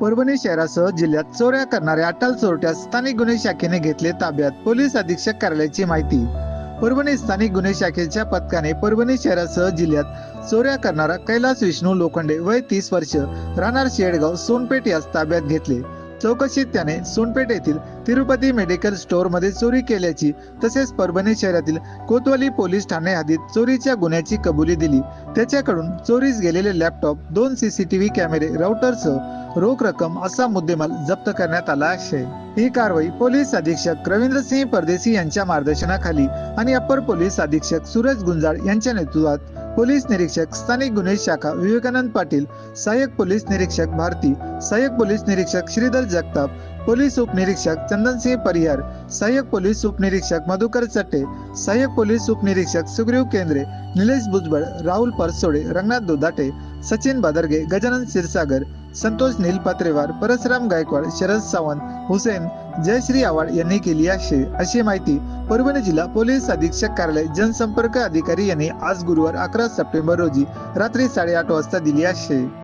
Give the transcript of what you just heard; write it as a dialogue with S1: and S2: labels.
S1: परभणी शहरासह जिल्ह्यात चोऱ्या करणाऱ्या अटल चोरट्या स्थानिक गुन्हे शाखेने घेतले ताब्यात. पोलीस अधीक्षक कार्यालयाची माहिती. परभणी स्थानिक गुन्हे शाखेच्या पथकाने परभणी शहरासह जिल्ह्यात चोऱ्या करणारा कैलास विष्णू लोखंडे वय तीस वर्ष राहणार शेडगाव सोनपेठ यास ताब्यात घेतले. चौकशीत त्याने सोनपेठ येथील तिरुपती मेडिकल स्टोअरमध्ये चोरी केल्याची तसेच परभणी शहरातील कोतवाली पोलीस ठाणे हद्दीत चोरीच्या गुन्ह्याची कबुली दिली. त्याच्याकडून चोरीस गेलेले लॅपटॉप दोन सीसीटीव्ही कॅमेरे राऊटरसह रोख रक्कम असा मुद्देमाल जप्त करण्यात आला आहे. ही कारवाई पोलीस अधीक्षक रवींद्र सिंह परदेशी यांच्या मार्गदर्शनाखाली आणि अपर पोलीस अधीक्षक सूरज गुंजाळ यांच्या नेतृत्वात पोलीस निरीक्षक स्थानिक गुन्हे शाखा विवेकानंद पाटील सहाय्यक पोलीस निरीक्षक भारती सहाय्यक पोलीस निरीक्षक श्रीधर जगताप पोलीस उपनिरीक्षक चंदनसिंह परिहार सहाय्यक पोलीस उपनिरीक्षक मधुकर चट्टे सहाय्यक पोलीस उपनिरीक्षक सुग्रीव केंद्रे निलेश भुजबळ राहुल परसोडे रंगनाथ दुधाटे सचिन बादरगे गजानन क्षीरसागर संतोष नील पात्रेवार परसराम गायकवाड शरद सावंत हुसेन जयश्री आव्हाड यांनी केली आहे अशी माहिती परभणी जिल्हा पोलीस अधीक्षक कार्यालय जनसंपर्क अधिकारी यांनी आज गुरुवार अकरा सप्टेंबर रोजी रात्री साडेआठ वाजता दिली आहे